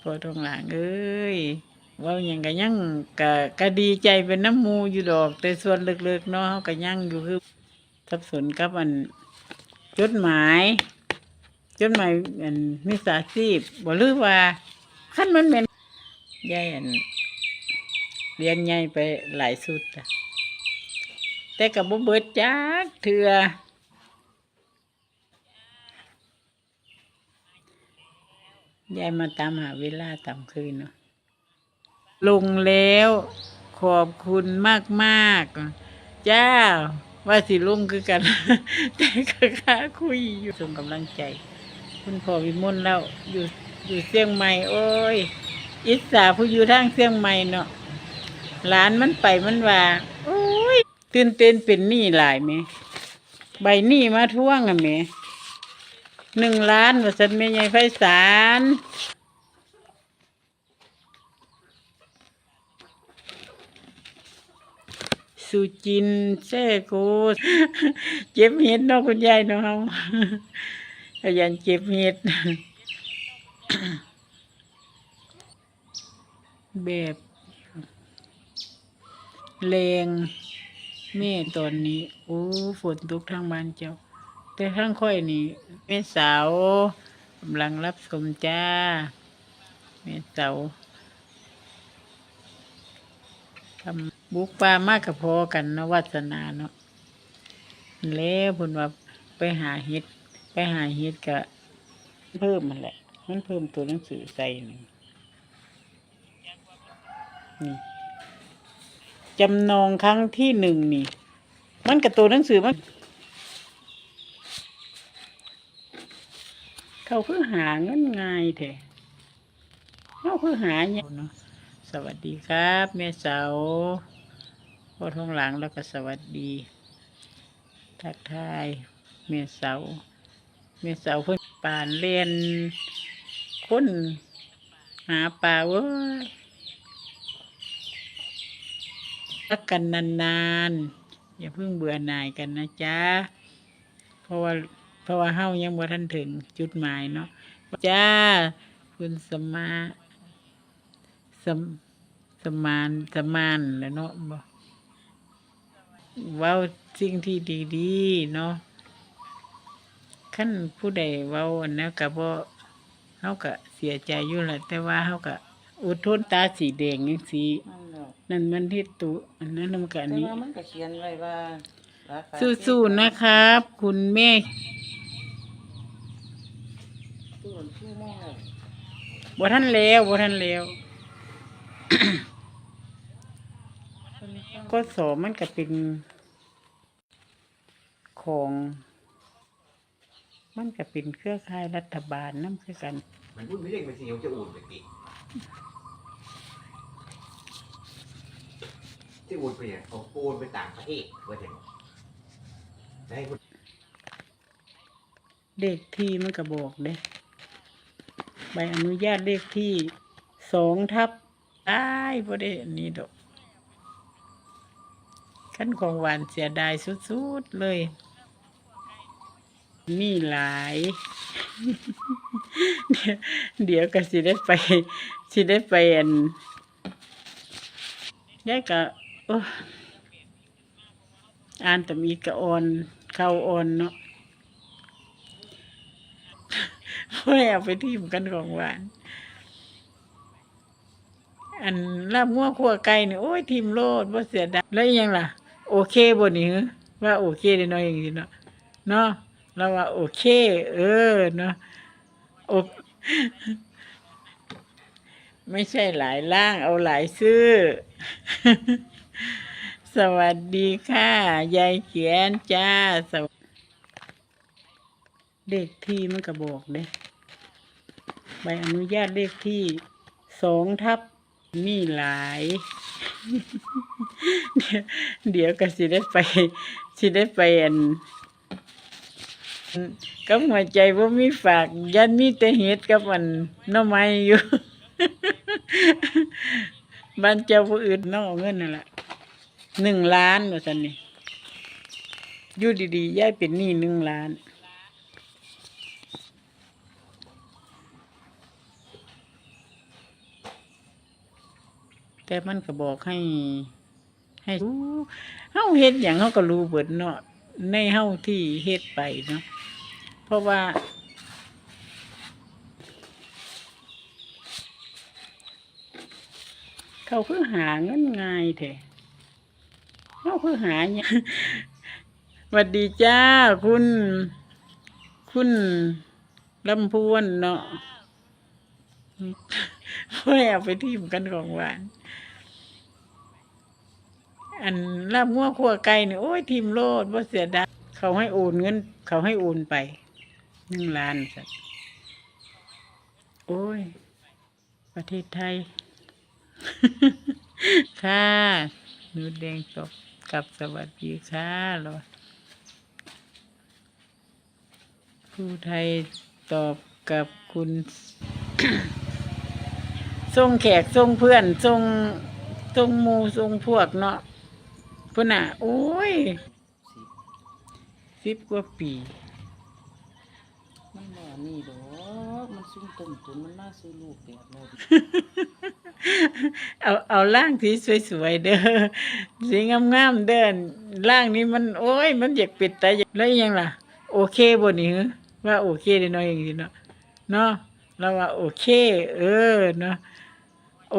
พอทองหลางเอ้ยว่าหยังก็ยังก็ก็ดีใจเป็นน้ำมูอยู่ดอก แต่ส่วนเลึกๆเนาะเขาก็ยังอยู่คือสับสนกับอันจดหมาย จดหมายอันมิสาชีพบ่ลือว่าขั้นมันเป็นยายอันเรียนใหญ่ไปหลายสุดแต่กับบ่เบิดจักเถื่อ ยายมาตามหาเวลาตามคืนเนาะลงแล้วขอบคุณมากมากๆจ้า ว่าสิลุงคือกัน แต่ก็ค่าคุยอยู่ส่งกำลังใจ คุณพ่อวิมลแล้วอยู่อยู่เชียงใหม่ โอ้ย อิสาผู้อยู่ทางเชียงใหม่เนาะหลานมันไปมันว่าโอ้ยตื่นเต้นเป็นหนี้หลายไหม ใบหนี้มาท่วงอะแหม หนึ่งล้านว่าสันเมยายไพศาลสุจินต์แซ่โกเจ็บเห็ดเนาะคุณยายเนาะเฮาขยันเจ็บเห็ด แบบแรงแม่ตอนนี้ โอ้ ฝนตกทางบ้านเจ้า แต่ทางค่อยนี่แม่สาวกำลังรับชมจ้าแม่สาวทำบุกปลามากกับพอกันนะวัสนาเนาะแล้วเพนว่าไปหาเห็ด ไปหาเห็ดกะเพิ่มมันแหละ มันเพิ่มตัวหนังสือใส่หนึ่งนี่จำนองครั้งที่หนึ่งนี่ มันกับตัวหนังสือมัน เขาเพื่อหาเงินง่ายแท้เขาเพื่อหาเนี่ยเนาะสวัสดีครับแม่เสาพ่อท้องหลังแล้วก็สวัสดี ทักทายแม่เสาแม่เสาเพิ่นป่านเรียนคนหาปลาเว้ยรักกันนานๆ อย่าเพิ่งเบื่อหน่ายกันนะจ๊ะ เพราะว่า ราะว่าเฮายังบ่ทันถึงจุดหมายเนาะจ้า คุณสมาสมสมานสมานแหล้วเนาะบ่เว้าสิ่งที่ดีๆเนาะขั้นผู้ใดเว้าอันนั้นก็บ่เฮาก็เสียใจอยู่แหละแต่ว่าเฮาก็อดทนตาสีแดงจังซี่นั่นแหละนั่นมันเฮ็ดตุอันนั้นมันก็อันแต่นี้ว่ามันก็เขียนไว้ว่าราคาสู้ๆนะครับ คุณแม่ ตู้นชู่โมงแล้ว บ่ทันแล้วบ่ทันแล้วก็สอมันก็เป็นของ มันก็เป็นเครือข่ายรัฐบาลนั่นคือกัน มันพูดไม่เรียกมันสิยวจะอุ่นไปปีที่อุ่นไปเนี่ยเขาโอนไปต่างประเทศว่าจะได้คนเลขที่มันก็บอกเด้ ใบอนุญาตเลขที่สองทับได้บ่ได้อันนี้ดอกขั้นของหวานเสียดายสุดๆเลย มีหลายเดี๋ยวเดี๋ยวก็สิได้ไปสิได้ไปอันยายก็อ่านแต่มีกระออน เข้าออนเนาะ ไม่เอาไปทิมกันของหวาน อันลาบงัวขัวไก่นี่โอ้ยทิมโลดว่าเสียดายแล้วยังล่ะ โอเคบ่นี่ว่าโอเคได้น้อยอย่างนี้เนาะเนาะเราว่าโอเค เออเนาะโอไม่ใช่หลายล่างเอาหลายซื้อ สวัสดีค่ะ ยายเขียนจ้าสว เลขที่มันก็บอกเด้ใบอนุญาตเลขที่สองทับมีหลาย เดี๋ยวเดี๋ยวก็สิได้ไปสิได้ไปอันกับหัวใจว่ามีฝากยันมีแต่เห็ดกับอันน้อไม้อยู่บ้านเจ้าผู้อื่นนองเงินนั่นแหละหนึ่งล้านว่าสันนี่อยู่ดีๆย้ายเป็นหนี้หนึ่งล้าน แต่มันก็บอกให้ ให้รู้เฮาเฮ็ดหยังเฮาก็รู้เบิดเนาะในเฮาที่เฮ็ดไปเนาะเพราะว่าเขาคือหาเงินง่ายแท้เขาคือหาเนี่ยสวัสดีจ้าคุณ คุณลำพวนเนาะ เพื่อเอาไปทิมกันของหวาน อันลาบงัวขัวไก่เนี่ยโอ้ยทิมโลดว่าเสียดายเขาให้โอนเงิน เขาให้โอนไปหนึ่งล้านสัตว์โอ้ย ประเทศไทย ค่ะหนูแดงตบกับสวัสดีค่ะหรอผู้ไทยตอบกับคุณ ส่งแขกส่งเพื่อนส่งส่งหมูส่งพวกเนาะพุ่นน่ะโอ้ยสิสิบกว่าปี มันบ่นี่ดอกมันซุ่มต้มตุนมันน่าซื้อลูกแบบเราเอาเอาร่างที่สวยๆเด้อสีงามๆเด้อร่างนี้มันโอ้ย มันอยากปิดแต่อยากแล้วอีหยังล่ะ โอเคบ่นี่ฮะว่าโอเคเด้อเนาะอย่างนี้เนาะเนาะเราว่าโอเค เออเนาะ โอ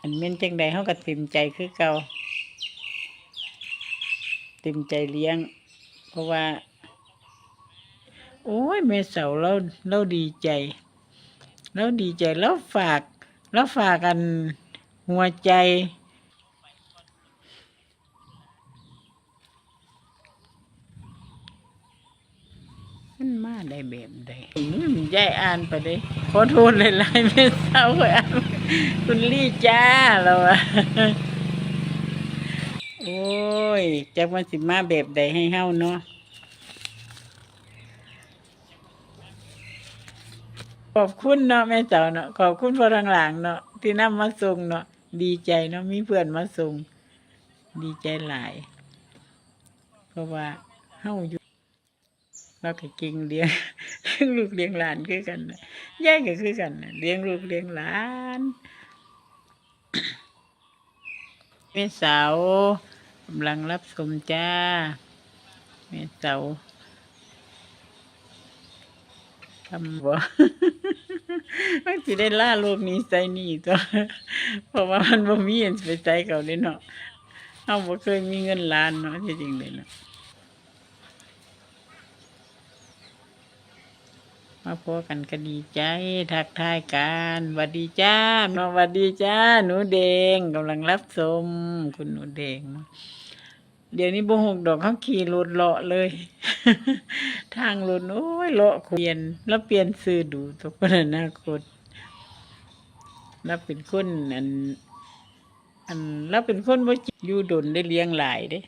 อันแม่นจังใดเฮาก็เต็มใจคือเก่าเต็มใจเลี้ยง เพราะว่า โอ้ยแม่เสาเราเราดีใจแล้วดีใจแล้วฝากแล้วฝากกันหัวใจมันมาได้แบบใดนี่มันยายอ่านไปเลยขอโทษหลายๆไม่เศร้าอ่าน คุณลี่จ้าเราอะโอ้ยจักมันสิมาแบบใดให้เฮาเนาะขอบคุณเนาะแม่เจ้าเนาะขอบคุณพ่อทางหลังเนาะที่นำมาส่งเนาะดีใจเนาะมีเพื่อนมาส่ง ดีใจหลาย เพราะว่าเฮาอยู่ เราก็ก่งเลี้ยงเลี้ยงลูกเลี้ยงหลานคือกันนะยายก็คือกันเลี้ยงลูกเลี้ยงหลานแม่สาวกำลังรับชมจ้าแม่สาวทำบ่มันสิได้ล่าโลกนี้ใส่นี่ตัวเพราะว่ามันบ่มีเงินไปใส่เขาเลยเนาะเฮาบ่เคยมีเงินล้านเนาะที่จริงเลยเนาะ มาพบกันก็ดีใจ ทักทายกันหวัดดีจ้าเนาะหวัดดีจ้า หนูแดงกำลังรับชมคุณหนูแดง เดี๋ยวนี้บ่หกดอกเขาขี่รถเลาะเลย ทางรถโอ้ยเลาะเปลี่ยน แล้วเปลี่ยนซื้อดูทุกคนอนาคตแล้วเป็นคนอัน อันแล้วเป็นคนบ่จิอยู่ดนได้เลี้ยงหลายเด้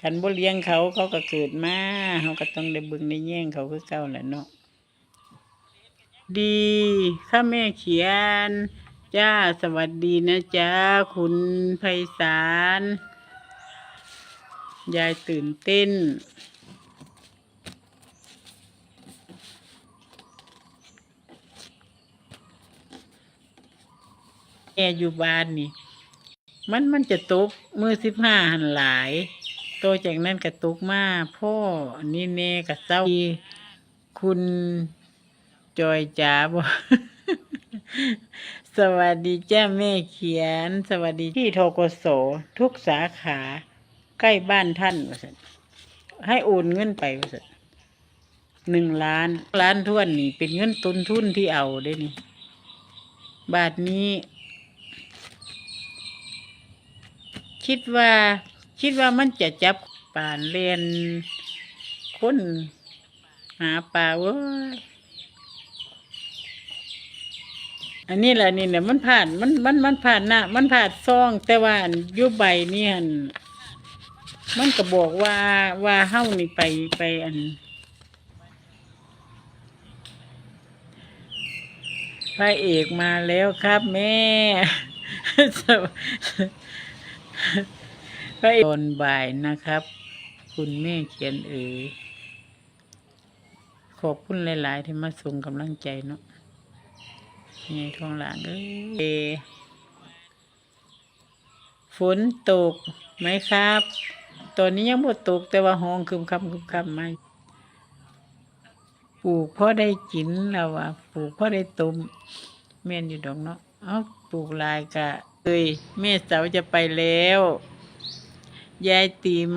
คันบ่เลี้ยงเขาเขาก็เกิดมาเขาก็ต้องได้เบิ่งได้แย่งเขาคือเก่าแหละเนาะดีข้าแม่เขียน จ้าสวัสดีนะจ้าคุณไพศาลยายตื่นเต้น แออยู่บ้านนี่ มันมันจะตกมือสิบห้าหันหลาย โตจากนั้นก็ตกมาพ่อนี่เน่กับเศร้าคุณจอยจ๋าบอกสวัสดีจ้าแม่เขียน สวัสดีที่โทโกโสทุกสาขาใกล้บ้านท่านว่าสันให้โอนเงินไปว่าสันหนึ่งล้านล้านทวนนี่ เป็นเงินต้นทุนที่เอาได้นี่ บาทนี้ คิดว่า คิดว่ามันจะจับป่านเรียนคนหาปลาเว้ยอันนี้แหละนี่เนี่ยมันผ่านมันมันมันผ่านน้ามันผ่านซอง แต่ว่าอยุบใบนี่หันมันก็บอกว่าว่าเฮ้านี่ไปไปอันพระเอกมาแล้วครับแม่ พระตอนบ่ายนะครับ คุณแม่เขียนเอ๋ยขอบคุณหลาย ๆ ที่มาส่งกำลังใจเนาะนี่ทองหลางเอ้ยฝนตกไหมครับ ตอนนี้ยังบ่ตกแต่ว่าห้องคึมคำคึมคำมาปลูกพอได้กินแล้วว่าปลูกพอได้ต้มแม่นอยู่ดอกเนาะเอาปลูกลายกะเอ้ยแม่สาวจะไปแล้ว ยายติ๋ม